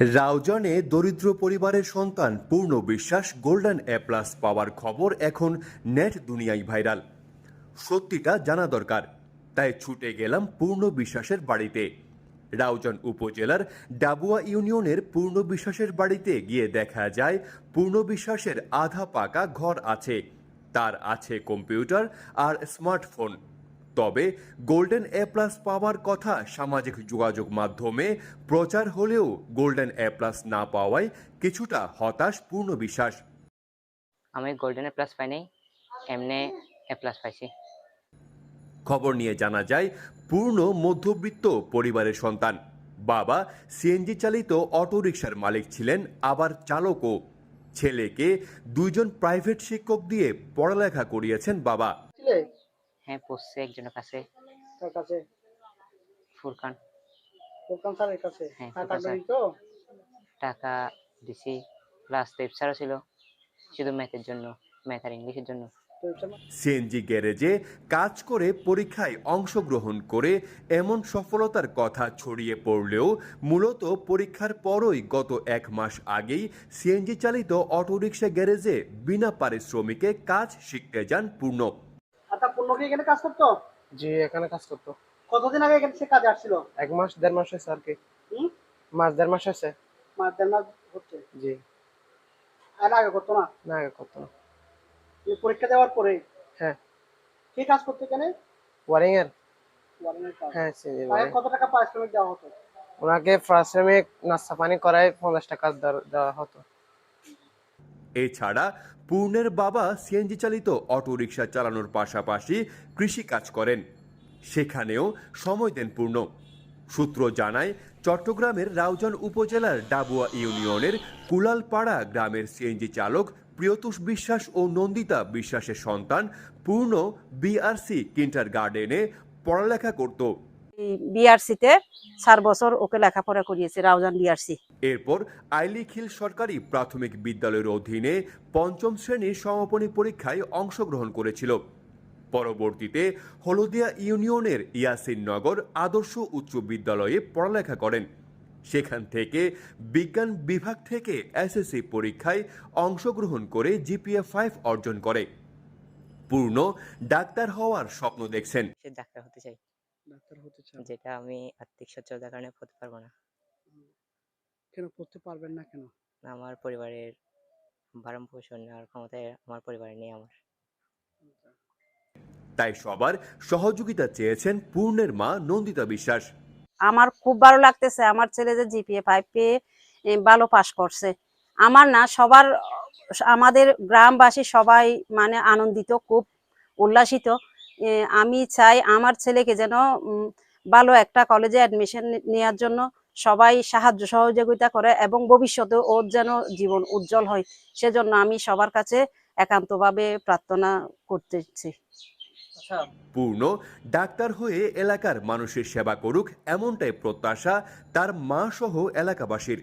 রাউজানে দরিদ্র পরিবারের সন্তান পূর্ণ বিশ্বাস, গোল্ডেন এ প্লাস পাওয়ার খবর এখন নেট দুনিয়ায় ভাইরাল। সত্যিটা জানা দরকার, তাই ছুটে গেলাম পূর্ণ বিশ্বাসের বাড়িতে। রাউজান উপজেলার ডাবুয়া ইউনিয়নের পূর্ণ বিশ্বাসের বাড়িতে গিয়ে দেখা যায়, পূর্ণ বিশ্বাসের আধা পাকা ঘর আছে। তার আছে কম্পিউটার আর স্মার্টফোন। তবে গোল্ডেন এ প্লাস পাওয়ার কথা সামাজিক যোগাযোগ মাধ্যমে প্রচার হলেও গোল্ডেন এ প্লাস না পাওয়ায় কিছুটা হতাশ পূর্ণ বিশ্বাস। আমি গোল্ডেন এ প্লাস পাই নাই এমনি এ প্লাস পাইছি। খবর নিয়ে জানা যায় পূর্ণ মধ্যবিত্ত পরিবারের সন্তান। বাবা সিএনজি চালিত অটোরিকশার মালিক ছিলেন আবার চালকও। ছেলেকে দুইজন প্রাইভেট শিক্ষক দিয়ে পড়ালেখা করিয়েছেন বাবা। হ্যাঁ পড়ছে একজনের কাছে। তার কাছে? ফুরকান। প্রোগ্রাম স্যারের কাছে? হ্যাঁ, টাকা স্যার। টাকা দিছি। প্লাস ওয়েবসাইটও ছিল। শুধু ম্যাথের জন্য ম্যাথ আর ইংলিশের জন্য। তো সিএনজি গ্যারেজে কাজ করে পরীক্ষায় অংশগ্রহণ করে এমন সফলতার কথা ছড়িয়ে পড়লেও মূলত পরীক্ষার পরই গত এক মাস আগেই সিএনজি চালিত অটোরিকশা গ্যারেজে বিনা পারিশ্রমিকে কাজ শিখতে যান পূর্ণ এখানে কাজ করতো? জি এখানে কাজ করতো। কতদিন আগে এখানে সে কাজে আসছিল? এক মাস দেড় মাস হয়েছে আর কি। মাস দেড় মাস হয়েছে। মাস দেড় মাস হচ্ছে? জি। আর আগে করতো না? না আগে করতো না। পরীক্ষা দেওয়ার পরে? হ্যাঁ। কি কাজ করতো এখানে? ওয়ারিং এর কাজ। হ্যাঁ কত টাকা পারিশ্রমিক দেওয়া হতো? ওনাকে টাইমে নাস্তা পানি করায় পঞ্চাশ টাকা দেওয়া হতো। এছাড়া পূর্ণের বাবা সিএনজি চালিত অটোরিকশা চালানোর পাশাপাশি কৃষি কাজ করেন। সেখানেও সময় দেন পূর্ণ। সূত্র জানায়, চট্টগ্রামের রাউজান উপজেলার ডাবুয়া ইউনিয়নের কুলালপাড়া গ্রামের সিএনজি চালক প্রিয়তুষ বিশ্বাস ও নন্দিতা বিশ্বাসের সন্তান পূর্ণ বিআরসি কিন্টার গার্ডেনে পড়ালেখা করত। বিআরসিতে চার বছর ওকে লেখাপড়া করিয়েছে রাউজান বিআরসি। এরপর আইলিখিল সরকারি প্রাথমিক বিদ্যালয়ের অধীনে পঞ্চম শ্রেণির সমাপনী পরীক্ষায় অংশগ্রহণ করেছিল। পরবর্তীতে হলদিয়া ইউনিয়নের ইয়াসিন নগর আদর্শ উচ্চ বিদ্যালয়ে পড়ালেখা করেন। সেখান থেকে বিজ্ঞান বিভাগ থেকে এসএসসি পরীক্ষায় অংশগ্রহণ করে জিপিএ ফাইভ অর্জন করে। পূর্ণ ডাক্তার হওয়ার স্বপ্ন দেখছেন। ডাক্তার হতে চাই। ডাক্তার হতে চান? যেটা আমি আর্থিক সচ্ছলতার কারণে হতে পারব না। কেন করতে পারবেন না কেন? আমার পরিবারের ভারণ পোষণ আর ক্ষমতায় আমার পরিবারে নেই আমার। তাই সবার সহযোগিতা চেয়েছেন পূর্ণের মা নন্দিতা বিশ্বাস। আমার খুব ভালো লাগতেছে আমার ছেলে যে জিপিএ ফাইভ পেয়ে ভালো পাশ করছে। আমার না সবার আমাদের গ্রামবাসী সবাই মানে আনন্দিত খুব উল্লাসিত। আমি চাই আমার ছেলেকে যেন ভালো একটা কলেজে অ্যাডমিশন নেওয়ার জন্য সবাই সাহায্য সহযোগিতা করে এবং ভবিষ্যতে ওর যেন জীবন উজ্জ্বল হয়। সেজন্য আমি সবার কাছে একান্তভাবে প্রার্থনা করতেছি। আচ্ছা। পূর্ণ ডাক্তার হয়ে এলাকার মানুষের সেবা করুক এমনটাই প্রত্যাশা তার মা সহ এলাকাবাসীর।